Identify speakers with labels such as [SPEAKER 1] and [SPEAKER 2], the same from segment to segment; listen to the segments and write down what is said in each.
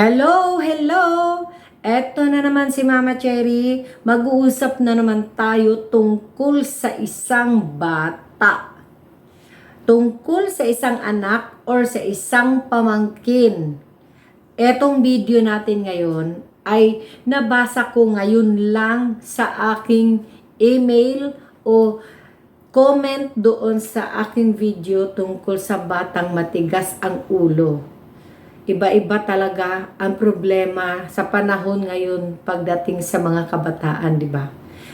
[SPEAKER 1] Hello, hello! Eto na naman si Mama Cherry. Mag-uusap na naman tayo tungkol sa isang bata. Tungkol sa isang anak or sa isang pamangkin. Etong video natin ngayon ay nabasa ko ngayon lang sa aking email o comment doon sa aking video tungkol sa batang matigas ang ulo. Iba-iba talaga ang problema sa panahon ngayon pagdating sa mga kabataan, di ba?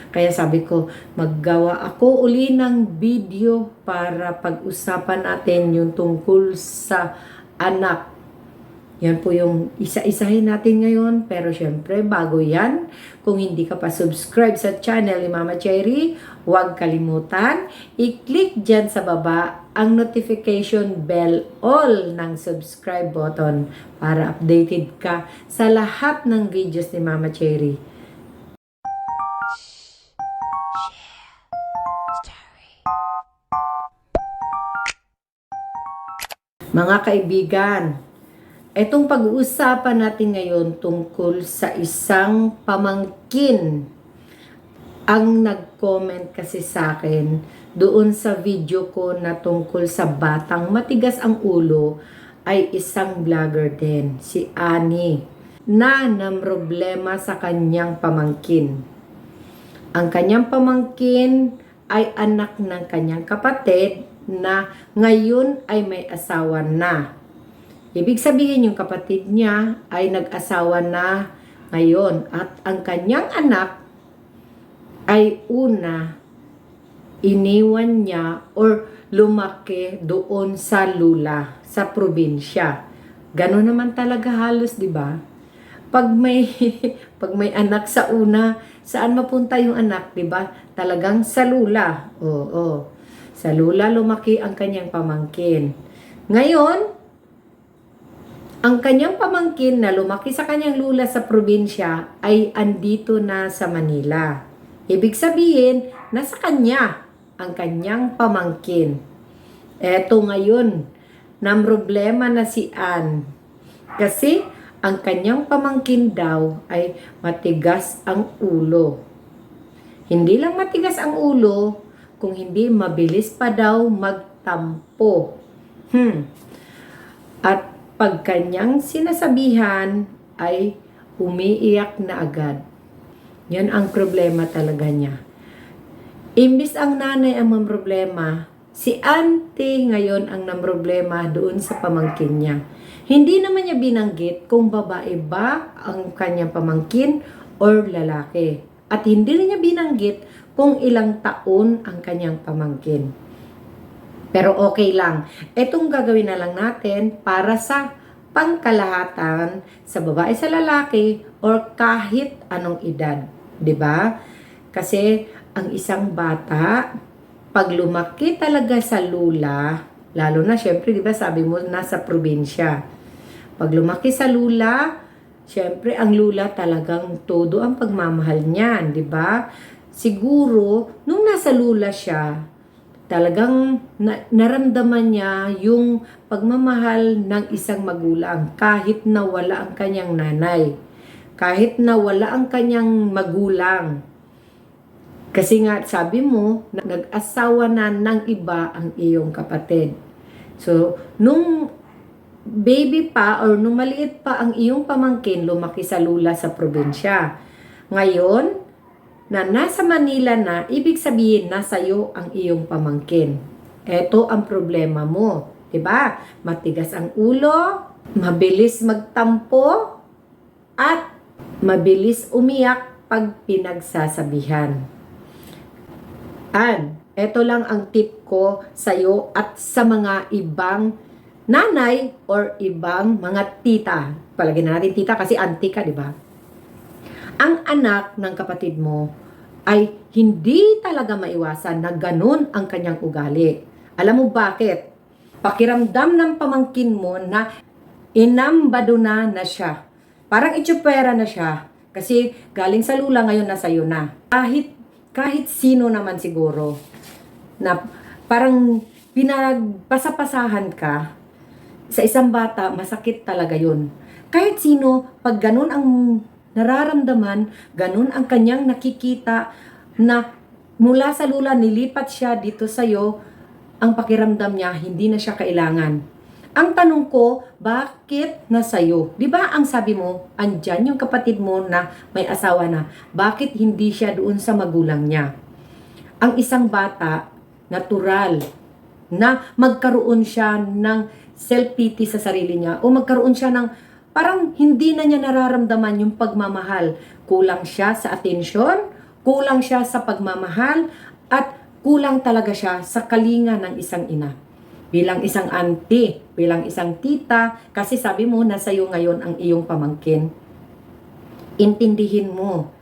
[SPEAKER 1] Kaya sabi ko, maggawa ako uli ng video para pag-usapan natin yung tungkol sa anak. Yan po yung isa-isahin natin ngayon. Pero syempre, bago yan, kung hindi ka pa subscribe sa channel ni Mama Cherry, huwag kalimutan, i-click dyan sa baba ang notification bell all ng subscribe button para updated ka sa lahat ng videos ni Mama Cherry. Mga kaibigan, Etong pag-uusapan natin ngayon tungkol sa isang pamangkin. Ang nag-comment kasi sa akin doon sa video ko na tungkol sa batang matigas ang ulo ay isang vlogger din, si Ani, na nam problema sa kanyang pamangkin. Ang kanyang pamangkin ay anak ng kanyang kapatid na ngayon ay may asawa na. Ibig sabihin yung kapatid niya ay nag-asawa na ngayon at ang kanyang anak ay una iniwan niya or lumaki doon sa lula, sa probinsya. Ganon naman talaga halos, di ba? Pag may pag may anak sa una, saan mapunta yung anak, di ba? Talagang sa lula. Oo, Sa lula lumaki ang kanyang pamangkin. Ngayon, ang kanyang pamangkin na lumaki sa kanyang lula sa probinsya ay andito na sa Manila. Ibig sabihin, nasa kanya ang kanyang pamangkin. Eto ngayon, na problema na si Ann. Kasi ang kanyang pamangkin daw ay matigas ang ulo. Hindi lang matigas ang ulo, kung hindi mabilis pa daw magtampo. Hmm. At pag kanyang sinasabihan ay umiiyak na agad. Yan ang problema talaga niya. Imbis ang nanay ang problema, si auntie ngayon ang problema doon sa pamangkin niya. Hindi naman niya binanggit kung babae ba ang kanyang pamangkin or lalaki. At hindi niya binanggit kung ilang taon ang kanyang pamangkin. Pero okay lang. Itong gagawin na lang natin para sa pangkalahatan sa babae sa lalaki or kahit anong edad. 'Di ba? Kasi ang isang bata, pag lumaki talaga sa lula, lalo na syempre 'di ba sabi mo nasa probinsya. Pag lumaki sa lula, syempre ang lula talagang todo ang pagmamahal niyan, 'di ba? Siguro nung nasa lula siya, talagang na, naramdaman niya yung pagmamahal ng isang magulang kahit na wala ang kanyang nanay. Kahit na wala ang kanyang magulang. Kasi nga sabi mo, nag-asawa na ng iba ang iyong kapatid. So, nung baby pa or nung maliit pa ang iyong pamangkin, lumaki sa lula sa probinsya. Ngayon, na nasa Manila na, ibig sabihin nasa iyo ang iyong pamangkin. Ito ang problema mo. 'di ba? Matigas ang ulo, mabilis magtampo, at mabilis umiyak pag pinagsasabihan. An, ito lang ang tip ko sa iyo at sa mga ibang nanay or ibang mga tita. Palagi na natin tita kasi auntie ka, di ba? ang anak ng kapatid mo ay hindi talaga maiwasan na ganun ang kanyang ugali. Alam mo bakit? Pakiramdam ng pamangkin mo na inambado na na siya. Parang itsupera na siya. Kasi galing sa lula ngayon na sa'yo na. Kahit, kahit sino naman siguro na parang pinagpasapasahan ka sa isang bata, masakit talaga yun. Kahit sino, pag ganun ang nararamdaman, ganun ang kanyang nakikita na mula sa lula nilipat siya dito sa'yo, ang pakiramdam niya, hindi na siya kailangan. Ang tanong ko, bakit na sa'yo? Di ba ang sabi mo, andyan yung kapatid mo na may asawa na, bakit hindi siya doon sa magulang niya? Ang isang bata, natural, na magkaroon siya ng self-pity sa sarili niya o magkaroon siya ng parang hindi na niya nararamdaman yung pagmamahal. Kulang siya sa atensyon, kulang siya sa pagmamahal, at kulang talaga siya sa kalinga ng isang ina. Bilang isang auntie, bilang isang tita, kasi sabi mo, nasa iyo ngayon ang iyong pamangkin. Intindihin mo.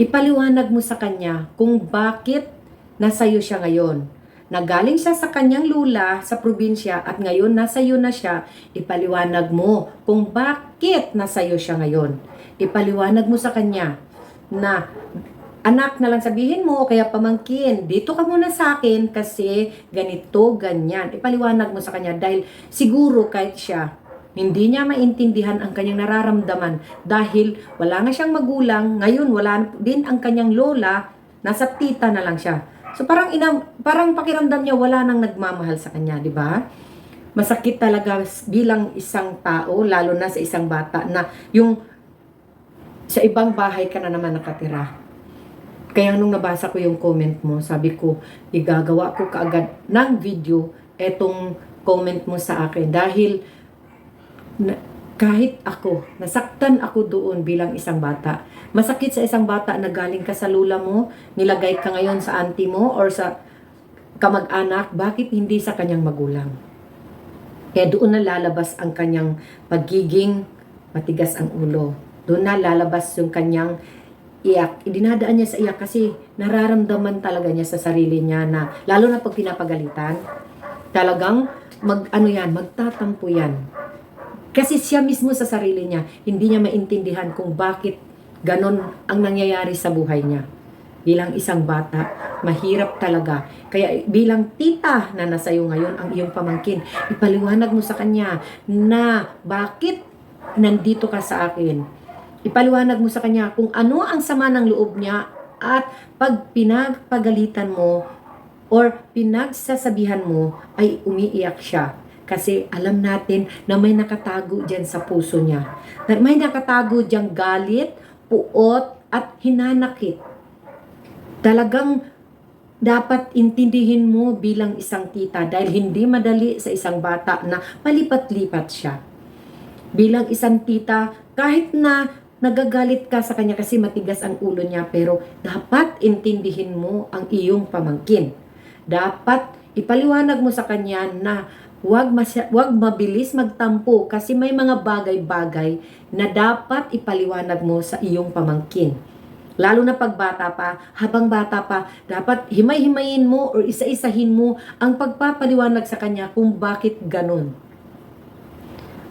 [SPEAKER 1] Ipaliwanag mo sa kanya kung bakit nasa iyo siya ngayon. Nagaling siya sa kanyang lula sa probinsya at ngayon nasa iyo na siya, ipaliwanag mo kung bakit nasa iyo siya ngayon. Ipaliwanag mo sa kanya na anak na lang sabihin mo o kaya pamangkin, dito ka muna sa akin kasi ganito, ganyan. Ipaliwanag mo sa kanya dahil siguro kahit siya, hindi niya maintindihan ang kanyang nararamdaman dahil wala na siyang magulang, ngayon wala din ang kanyang lola, nasa tita na lang siya. So parang ina, parang pakiramdam niya wala nang nagmamahal sa kanya, di ba? Masakit talaga bilang isang tao, lalo na sa isang bata na yung sa ibang bahay ka na naman nakatira. Kaya nung nabasa ko yung comment mo, sabi ko, igagawa ko kaagad ng video etong comment mo sa akin dahil na, kahit ako, nasaktan ako doon bilang isang bata. Masakit sa isang bata na galing ka sa lula mo, nilagay ka ngayon sa auntie mo or sa kamag-anak, bakit hindi sa kanyang magulang? Kaya doon na lalabas ang kanyang pagiging matigas ang ulo. Doon na lalabas yung kanyang iyak. Idinadaan niya sa iyak kasi nararamdaman talaga niya sa sarili niya na, lalo na pag pinapagalitan, talagang mag, ano yan, magtatampo yan. Kasi siya mismo sa sarili niya, hindi niya maintindihan kung bakit ganon ang nangyayari sa buhay niya. Bilang isang bata, mahirap talaga. Kaya bilang tita na nasa iyo ngayon ang iyong pamangkin, ipaliwanag mo sa kanya na bakit nandito ka sa akin. Ipaliwanag mo sa kanya kung ano ang sama ng loob niya at pag pinagpagalitan mo or pinagsasabihan mo ay umiiyak siya kasi alam natin na may nakatago dyan sa puso niya. Na may nakatago diyang galit, puot, at hinanakit. Talagang dapat intindihin mo bilang isang tita dahil hindi madali sa isang bata na palipat-lipat siya. Bilang isang tita, kahit na nagagalit ka sa kanya kasi matigas ang ulo niya, pero dapat intindihin mo ang iyong pamangkin. Dapat ipaliwanag mo sa kanya na Huwag, masya, huwag mabilis magtampo kasi may mga bagay-bagay na dapat ipaliwanag mo sa iyong pamangkin. Lalo na pag bata pa, habang bata pa, dapat himay-himayin mo or isa-isahin mo ang pagpapaliwanag sa kanya kung bakit ganun.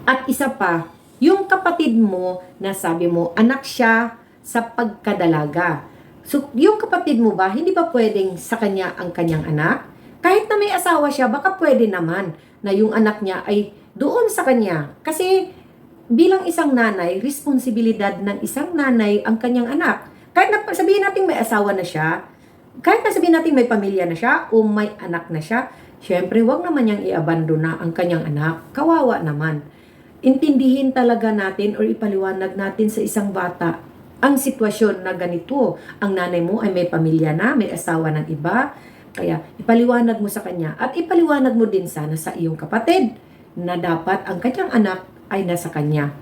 [SPEAKER 1] At isa pa, yung kapatid mo na sabi mo, anak siya sa pagkadalaga. So, yung kapatid mo ba, hindi ba pwedeng sa kanya ang kanyang anak? Kahit na may asawa siya, baka pwede naman na yung anak niya ay doon sa kanya. Kasi bilang isang nanay, responsibilidad ng isang nanay ang kanyang anak. Kahit na sabihin natin may asawa na siya, kahit na sabihin natin may pamilya na siya o may anak na siya, syempre wag naman niyang i-abandona ang kanyang anak. Kawawa naman. Intindihin talaga natin or ipaliwanag natin sa isang bata ang sitwasyon na ganito. Ang nanay mo ay may pamilya na, may asawa ng iba, kaya ipaliwanag mo sa kanya at ipaliwanag mo din sana sa iyong kapatid na dapat ang kanyang anak ay nasa kanya.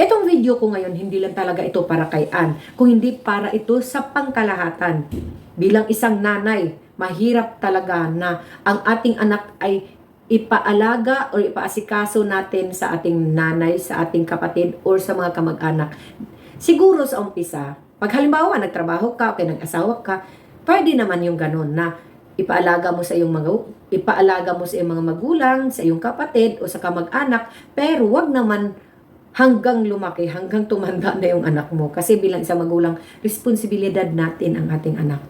[SPEAKER 1] Itong video ko ngayon, hindi lang talaga ito para kay Ann, kung hindi para ito sa pangkalahatan. Bilang isang nanay, mahirap talaga na ang ating anak ay ipaalaga o ipaasikaso natin sa ating nanay, sa ating kapatid, or sa mga kamag-anak. Siguro sa umpisa, pag halimbawa nagtrabaho ka o kaya nag-asawa ka, pwede naman yung ganun na ipaalaga mo sa iyong mga ipaalaga mo sa iyong mga magulang, sa iyong kapatid o sa kamag-anak, pero wag naman hanggang lumaki, hanggang tumanda na yung anak mo. Kasi bilang isang magulang, responsibilidad natin ang ating anak.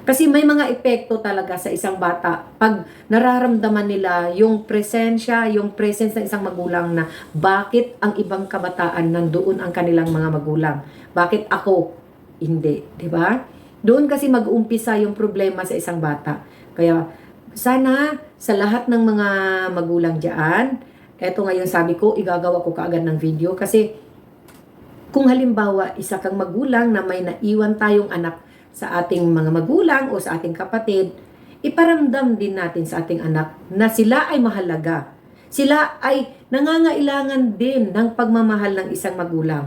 [SPEAKER 1] Kasi may mga epekto talaga sa isang bata pag nararamdaman nila yung presensya, yung presence ng isang magulang na bakit ang ibang kabataan nandoon ang kanilang mga magulang. Bakit ako hindi, 'di ba? Doon kasi mag-umpisa yung problema sa isang bata. Kaya sana sa lahat ng mga magulang diyan, eto ngayon sabi ko, igagawa ko kaagad ng video kasi kung halimbawa isa kang magulang na may naiwan tayong anak sa ating mga magulang o sa ating kapatid, iparamdam din natin sa ating anak na sila ay mahalaga. Sila ay nangangailangan din ng pagmamahal ng isang magulang.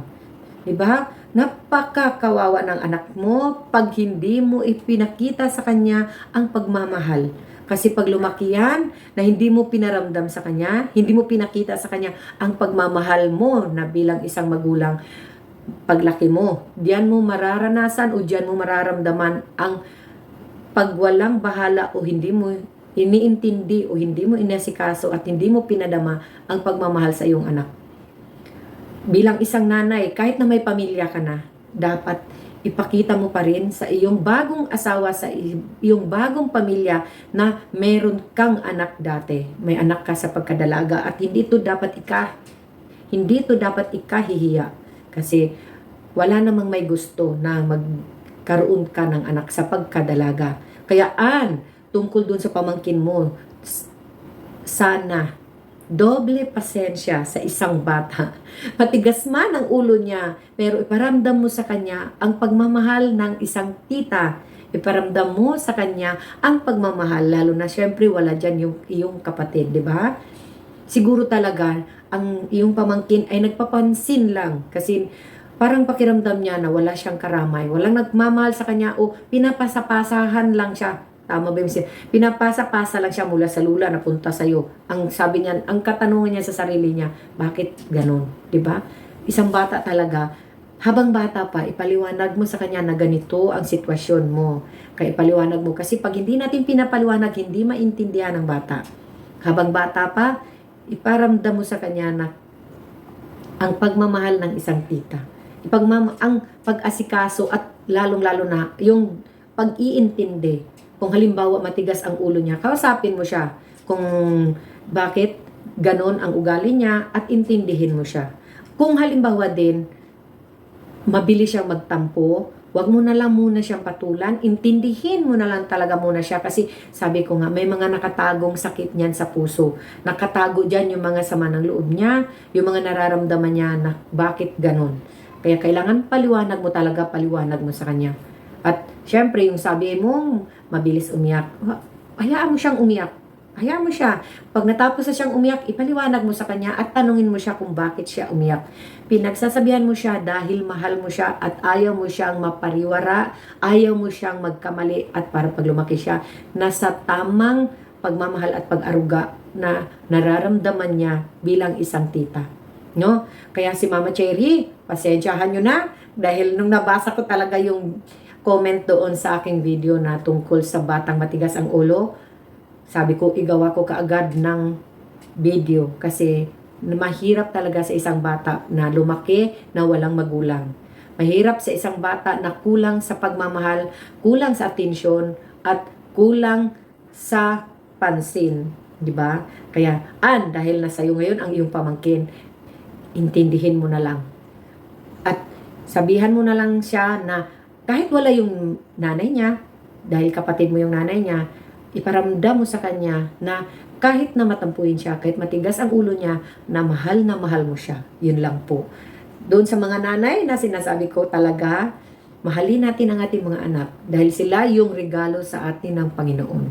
[SPEAKER 1] 'Di ba? Napakakawawa ng anak mo pag hindi mo ipinakita sa kanya ang pagmamahal. Kasi pag lumaki yan, na hindi mo pinaramdam sa kanya, hindi mo pinakita sa kanya ang pagmamahal mo na bilang isang magulang, paglaki mo, diyan mo mararanasan o diyan mo mararamdaman ang pagwalang bahala o hindi mo iniintindi o hindi mo inasikaso at hindi mo pinadama ang pagmamahal sa iyong anak. Bilang isang nanay, kahit na may pamilya ka na, dapat ipakita mo pa rin sa iyong bagong asawa, sa iyong bagong pamilya na meron kang anak dati. May anak ka sa pagkadalaga at hindi ito dapat ika hindi ito dapat ikahihiya kasi wala namang may gusto na magkaroon ka ng anak sa pagkadalaga. Kaya an, tungkol dun sa pamangkin mo, sana doble pasensya sa isang bata. Matigas man ang ulo niya, pero iparamdam mo sa kanya ang pagmamahal ng isang tita. Iparamdam mo sa kanya ang pagmamahal, lalo na syempre wala dyan yung iyong kapatid, di ba? Siguro talaga, ang iyong pamangkin ay nagpapansin lang kasi parang pakiramdam niya na wala siyang karamay, walang nagmamahal sa kanya o pinapasapasahan lang siya. Tama ba yung sin- Pinapasa-pasa lang siya mula sa lula na punta sa'yo. Ang sabi niya, ang katanungan niya sa sarili niya, bakit ganun? 'Di ba? Isang bata talaga, habang bata pa, ipaliwanag mo sa kanya na ganito ang sitwasyon mo. Kaya ipaliwanag mo. Kasi pag hindi natin pinapaliwanag, hindi maintindihan ng bata. Habang bata pa, iparamdam mo sa kanya na ang pagmamahal ng isang tita. Ipagmam ang pag-asikaso at lalong-lalo na yung pag-iintindi. Kung halimbawa matigas ang ulo niya, kausapin mo siya kung bakit ganon ang ugali niya at intindihin mo siya. Kung halimbawa din, mabilis siyang magtampo, wag mo na lang muna siyang patulan, intindihin mo na lang talaga muna siya kasi sabi ko nga, may mga nakatagong sakit niyan sa puso. Nakatago diyan yung mga sama ng loob niya, yung mga nararamdaman niya na bakit ganon. Kaya kailangan paliwanag mo talaga, paliwanag mo sa kanya. At syempre, yung sabi mong mabilis umiyak, hayaan mo siyang umiyak. Hayaan mo siya. Pag natapos na siyang umiyak, ipaliwanag mo sa kanya at tanungin mo siya kung bakit siya umiyak. Pinagsasabihan mo siya dahil mahal mo siya at ayaw mo siyang mapariwara, ayaw mo siyang magkamali at para pag lumaki siya, nasa tamang pagmamahal at pag-aruga na nararamdaman niya bilang isang tita. No? Kaya si Mama Cherry, pasensyahan nyo na dahil nung nabasa ko talaga yung comment doon sa aking video na tungkol sa batang matigas ang ulo, sabi ko igawa ko kaagad ng video kasi mahirap talaga sa isang bata na lumaki na walang magulang. Mahirap sa isang bata na kulang sa pagmamahal, kulang sa atensyon at kulang sa pansin, di ba? Kaya an dahil nasa iyo ngayon ang iyong pamangkin, intindihin mo na lang. At sabihan mo na lang siya na kahit wala yung nanay niya, dahil kapatid mo yung nanay niya, iparamdam mo sa kanya na kahit na matampuin siya, kahit matigas ang ulo niya, na mahal na mahal mo siya. Yun lang po. Doon sa mga nanay na sinasabi ko talaga, mahalin natin ang ating mga anak dahil sila yung regalo sa atin ng Panginoon.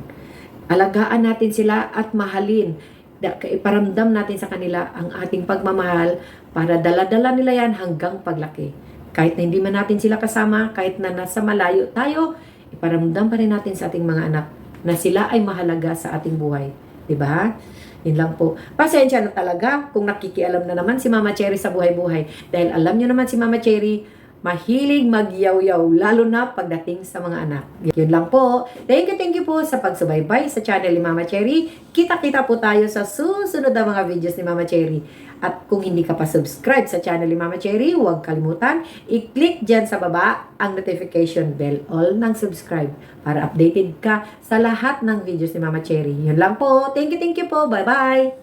[SPEAKER 1] Alagaan natin sila at mahalin. Da- Iparamdam natin sa kanila ang ating pagmamahal para dala-dala nila yan hanggang paglaki. Kahit na hindi man natin sila kasama, kahit na nasa malayo tayo, iparamdam pa rin natin sa ating mga anak na sila ay mahalaga sa ating buhay. 'Di ba? Yun lang po. Pasensya na talaga kung nakikialam na naman si Mama Cherry sa buhay-buhay. Dahil alam nyo naman si Mama Cherry, mahilig magyaw-yaw, lalo na pagdating sa mga anak. Yun lang po. Thank you, thank you po sa pagsubaybay sa channel ni Mama Cherry. Kita-kita po tayo sa susunod na mga videos ni Mama Cherry. At kung hindi ka pa subscribe sa channel ni Mama Cherry, huwag kalimutan, i-click dyan sa baba ang notification bell, all ng subscribe, para updated ka sa lahat ng videos ni Mama Cherry. Yun lang po. Thank you, thank you po. Bye-bye!